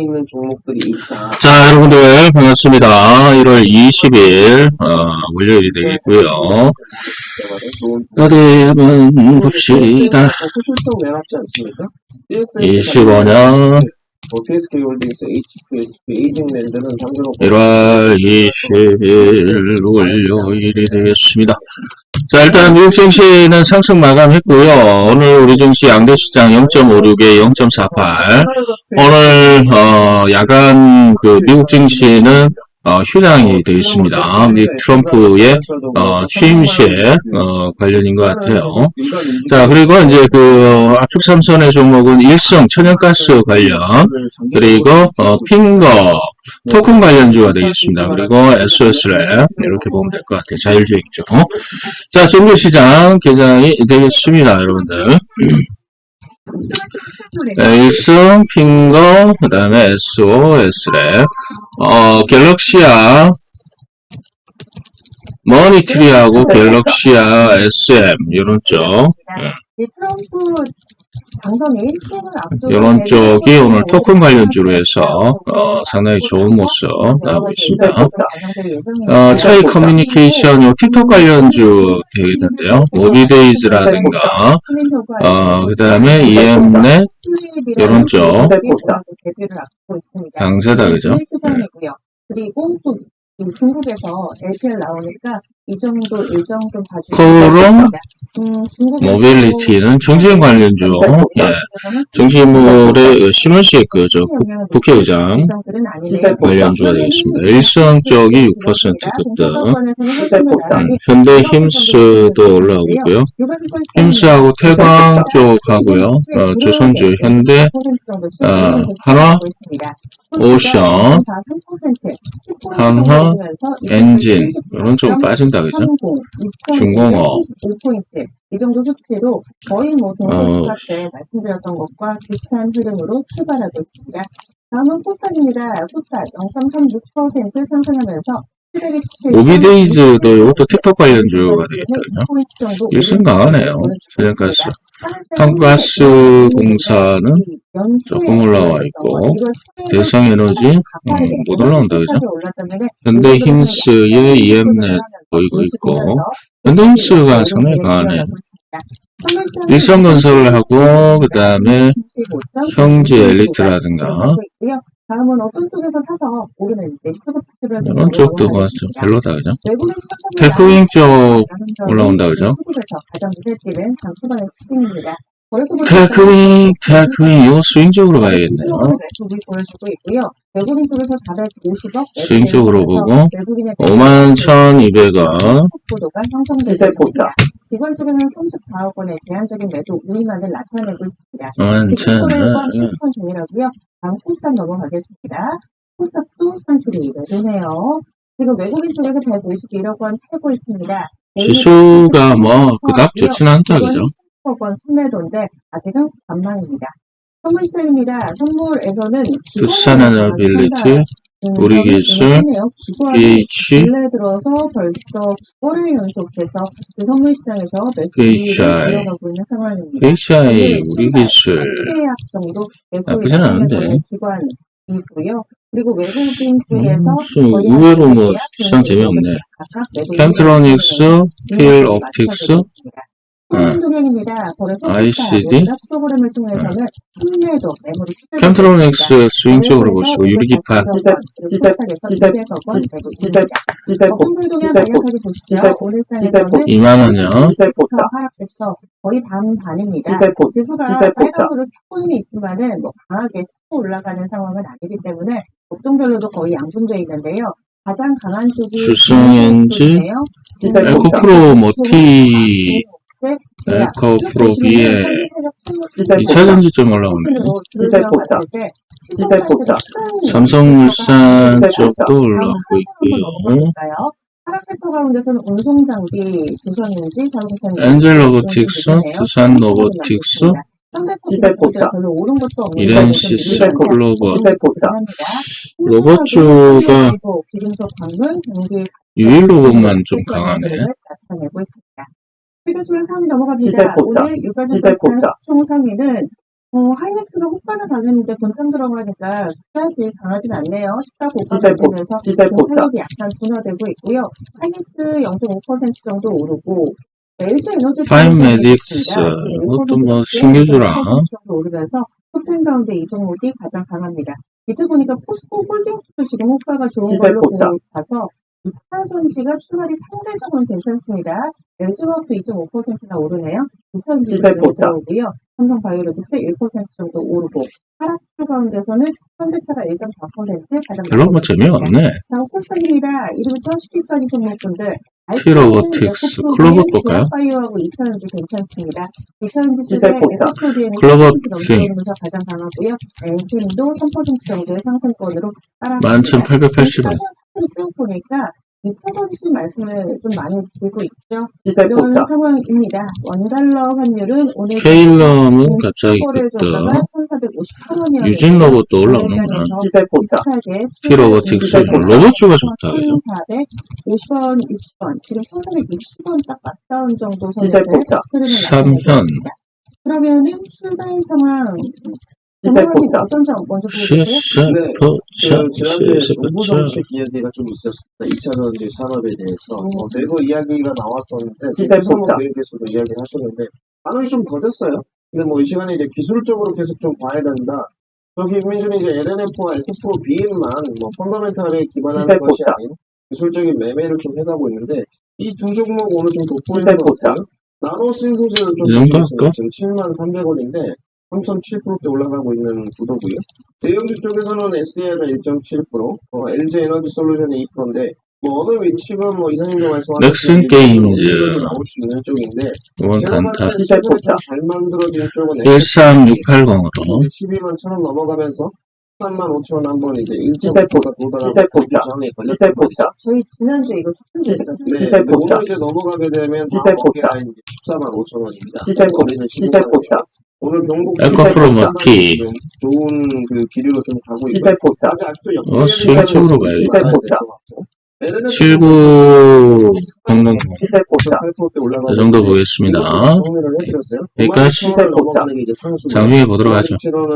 있는 종목들이 있다. 자, 여러분들 반갑습니다. 1월 20일 어, 월요일이 되겠고요. 때문에 좋은 어디 한번 봅시다. 수술성 내놨지 않습니까? 25년 뭐 PSK 홀딩스, HPSP, 에이징랜드는 상대로 1월 20일 월요일이 되겠습니다. 자, 일단 미국 증시는 상승 마감했고요. 오늘 우리 증시 양대 시장 0.56에 0.48. 오늘 어, 야간 그 미국 증시는 어, 휴장이 되어 있습니다. 미 트럼프의 어, 취임시에 어, 관련인 것 같아요. 자, 그리고 이제 그 압축 삼선의 종목은 일성 천연가스 관련 그리고 어, 핑거 토큰 관련주가 되겠습니다. 그리고 SS랩 이렇게 보면 될 것 같아요. 자율주행죠. 자, 정보시장 개장이 되겠습니다, 여러분들. 네, 일성, 핑거, 그 다음에 SO, S랩, 어, 갤럭시아, 머니트리하고 갤럭시아, SM, 이런 쪽, 이 트럼프 이 1승을 앞두고 이런 쪽이 오늘 토큰 관련주로 네, 해서, 어, 상당히 좋은 모습 나오고 있습니다. 어, 차이 커뮤니케이션, 요 틱톡 관련주 되겠는데요. 모비데이즈라든가, 어, 그 다음에 EM넷, 이런 쪽. 강세다, 그죠? 그리고 또이 중국에서 LPL 나오니까 이 정도 일정 좀 봐주시면 좋겠습니다. 모빌리티는 정신 관련주, 예. 정치인물의 신원식 그, 저, 국- 국회의장. 관련주가 되겠습니다. 일성 쪽이 6% 급등, 음, 현대 힘스도 올라오고 있고요. 힘스하고 태광 쪽하고요. 어, 조선주, 현대, 어, 한화, 오션, 한화, 엔진, 이런 쪽 빠진다, 그죠? 중공업. 5포인트. 이 정도 수치로 거의 뭐 어. 동시주가 때 말씀드렸던 것과 비슷한 흐름으로 출발하고 있습니다. 다음은 코스닥입니다. 코스닥 0.36% 상승하면서 727. 오비데이즈도 이것도 틱톡 관련주가 되겠거든요. 일승 강하네요. 천연가스. 한가스 공사는 조금 올라와 있고, 대성에너지, 음, 못 올라온다, 그죠? 현대 힘스의 EM넷 보이고 있고, 힘스가 상당히 강하네요. 일성건설하고, 그 다음에 형제 엘리트라든가, 다음은 어떤 쪽에서 사서 오르는지 수급 추출을 이런 쪽도 뭐좀 별로다, 그죠? 테크윙 쪽 올라온다, 그죠? 수급에서 가장 눈에 띄는 장수반의 특징입니다. 거래소 테크윙, 테크윙, 요 스윙 쪽으로 가야겠네요. 매수이 보여주고 있고요. 외국인 쪽에서 450억, 스윙 쪽으로 보고, 외국인의 51,200원, 속도가 형성되고 있습니다. 기관 쪽에는 34억 원의 제한적인 매도 우위만을 나타내고 있습니다. 51,000원. 특선 중이라고요. 다음 코스닥 넘어가겠습니다. 코스닥도 쌍투리 매도네요. 지금 외국인 쪽에서 151억 원 팔고 있습니다. 지수가 뭐, 그닥 좋진 않다, 그죠? 10억 원 순매도인데 아직은 관망입니다. 선물시장입니다. 선물에서는 두산 에너빌리티, 우리 기술, PH, 원래 들어서 벌써 월요일 연속해서 그 선물시장에서 매수를 이어가고 있는 상황입니다. HI, 우리 기술, 계약 정도 나쁘진 않은데. 기관이고요. 그리고 외국인 쪽에서 음, 의외로 뭐 시장 재미없네. 캠트로닉스, 필 옵틱스, 큰 동향입니다. ICD, 프로그램을 통해서는 순매도 매물이 추가되고 캠트로닉스 스윙 쪽으로 보시고, 유리기판, 시세, 시세, 시세, 시세, 시세, 시세, 2만원요. 하락해서 거의 반반입니다. 지수가. 빨간으로 켜보이는 있지만은 뭐 강하게 치고 올라가는 상황은 아니기 때문에 업종별로도 거의 양분되어 있는데요. 가장 강한 쪽이 주승엔지. 에코프로 모티, 네, 제약. 에코프로 비에, 시세폭. 2차 전지 좀 올라오네. 시세. 삼성물산 쪽도 올라오고 있고요. 하락세터 가운데서는 운송장비, 조선인지, 자동차 엔젤 로보틱스, 두산 로보틱스, 폭삭. 글로벌, 관문, 경기 유일 로봇만 좀 강하네. 시가총액 상위 넘어갑니다. 시세 폭삭. 오늘 유가증 시세 폭삭. 총 상위는 어, 하이맥스가 호가는 가겠는데 본점 들어가니까 그다지 강하진 않네요. 시가 고가 시세 폭- 되면서 시세 폭삭. 타격이 약간 둔화되고 있고요. 하이맥스 0.5% 정도 오르고 LG 에너지 파인메딕스, 이것도 뭐 신규주라. 정도 오르면서 톱텐 가운데 이 종목이 가장 강합니다. 밑에 보니까 포스코 홀딩스도 지금 호가가 좋은 시세 걸로 폭삭. 봐서 2차 전지가 출발이 상대적으로 괜찮습니다. LG화학도 2.5%나 오르네요. 2차 시세 전지가 폭삭. 오르고요. 삼성바이오로직스 1% 정도 오르고 하락주 가운데서는 현대차가 1.4% 가장 별로 뭐 재미없네. 자, 코스닥입니다. 1위부터 10위까지 종목분들. 피로버틱스, 클로버 볼까요? 바이오하고 2차전지 괜찮습니다. 2차전지 시세 쪽에 폭삭. 에코프로디엠이 클로버틱스. 넘어오면서 가장 강하고요. 엔팀도 3% 정도의 상승권으로 따라갑니다. 11,880원. 사례를 쭉 보니까 2차전지 말씀을 좀 많이 드리고 있죠. 시세 이런 폭삭. 상황입니다. 원달러 환율은 오늘 케일럼은 갑자기 급등. 줬다가 1,458원이었는데 유진 로봇도 올라오는구나. 시세 폭삭. 피로버틱스, 로봇 주가 좋다. 그죠? 1,450원, 60원, 지금 1,460원 딱 맞다운 정도 시세 선에서 폭삭. 흐름을 삼현. 나타내고 그러면은 출발 상황 시세 정상님 폭삭. 어떤 점 먼저 보여주세요? 네. 그 지난주에 정부. 정책 이야기가 좀 있었습니다. 2차 전지 산업에 대해서 어, 내부 이야기가 나왔었는데 시세 폭삭. 교육에서도 이야기를 하셨는데 반응이 좀 더뎠어요. 근데 뭐 이 시간에 이제 기술적으로 계속 좀 봐야 된다. 저기 김민준이 이제 LNF와 F4 BM만 뭐 펀더멘탈에 기반하는 시세 것이 폭삭. 아닌 기술적인 매매를 좀 해가고 있는데 이 두 종목 오늘 좀 돋보이는 시세 것 폭삭. 같아요. 나노 신소재를 좀이 정도 보시겠어요. 할까? 지금 7만 300원인데 3.7%대 올라가고 있는 구도고요. 대형주 쪽에서는 SDI가 1.7%, 어, LG 에너지 솔루션이 2%인데 뭐 어느 위치가 뭐 이사님도 말씀하신 넥슨 그 게임즈. 나올 수 있는 쪽인데 이건 제가 단타. 좀잘 만들어진 쪽은 13680으로. 12만 천원 넘어가면서 3만 5천 원 한번 이제 시세 1.5%가 도달하고 시세 폭삭. 장에 시세 걸렸습니다. 폭삭. 저희 지난주에 이거 추천드렸잖아요. 네, 시세. 오늘 이제 넘어가게 되면 시세 다음 어깨 폭삭. 라인 이제 14만 5천 원입니다. 시세 폭- 거리는 시세 15만 폭삭. 오늘 경북 에코프로 시세 머티. 지금 좋은 그 기류로 좀 가고. 아직 아직도 어, 폭삭. 7900. 시세 폭삭. 8%대 올라가고 이 정도 보겠습니다. 여기까지 장중에 보도록 하죠. 17원을